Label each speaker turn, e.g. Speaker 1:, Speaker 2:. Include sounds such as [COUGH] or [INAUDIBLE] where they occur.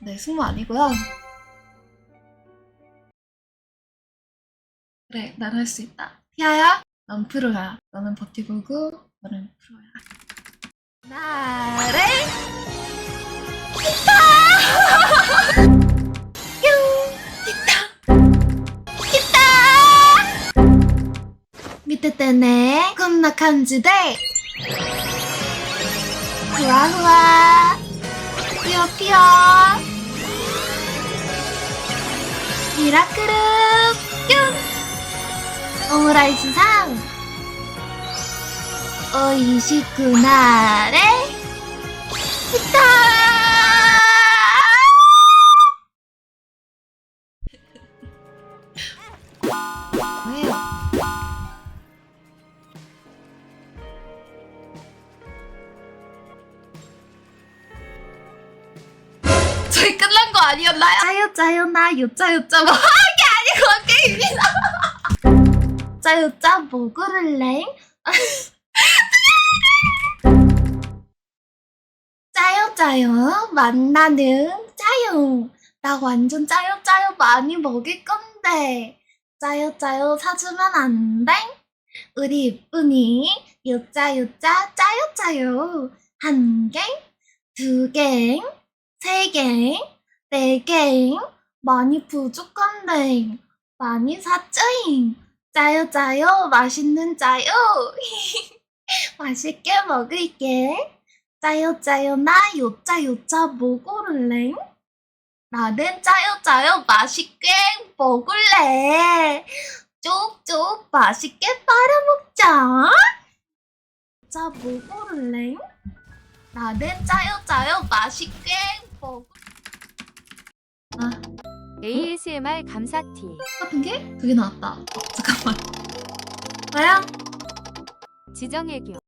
Speaker 1: 네, 승무 아니고요. 그래, 난 할 수 있다. 티아야, 넌 프로야. 너는 버티고고, 너는 프로야. 나를 있다! 있다! 있다! 밑에 때네, 겁나 간지대! 후아후아! 삐어삐어! 미라클은 뿅! 오므라이스상! 오이시쿠나레! 스타! 왜요? 저희 거 아니었나요? 짜요 짜요 나 요짜 요 짜 뭐 하는 게 아니고 게임이다. [LAUGHS] 짜 요짜 뭐? [LAUGHS] 짜요 짜요 만나는 짜요. 나 완전 짜요 짜요 많이 먹을 건데. 짜요 짜요 사주면 안 돼? 우리 이쁜이 요짜 요짜 짜요 짜요. 한 개, 두 개, 세 개, 네 개, 많이 부족한데 많이 샀죠잉. 짜요 짜요 맛있는 짜요. [LAUGHS] 맛있게 먹을게. 짜요 짜요 나 요짜 요짜 뭐 고를래? 나는 짜요 짜요 맛있게 먹을래. 쪽쪽 맛있게 빨아먹자. 자, 뭐 고를래? 나는 짜요 짜요 맛있게 먹을 아,
Speaker 2: ASMR 감사티.
Speaker 1: 같은 게? 두개 나왔다. 어, 잠깐만. 뭐야?
Speaker 2: 지정애교.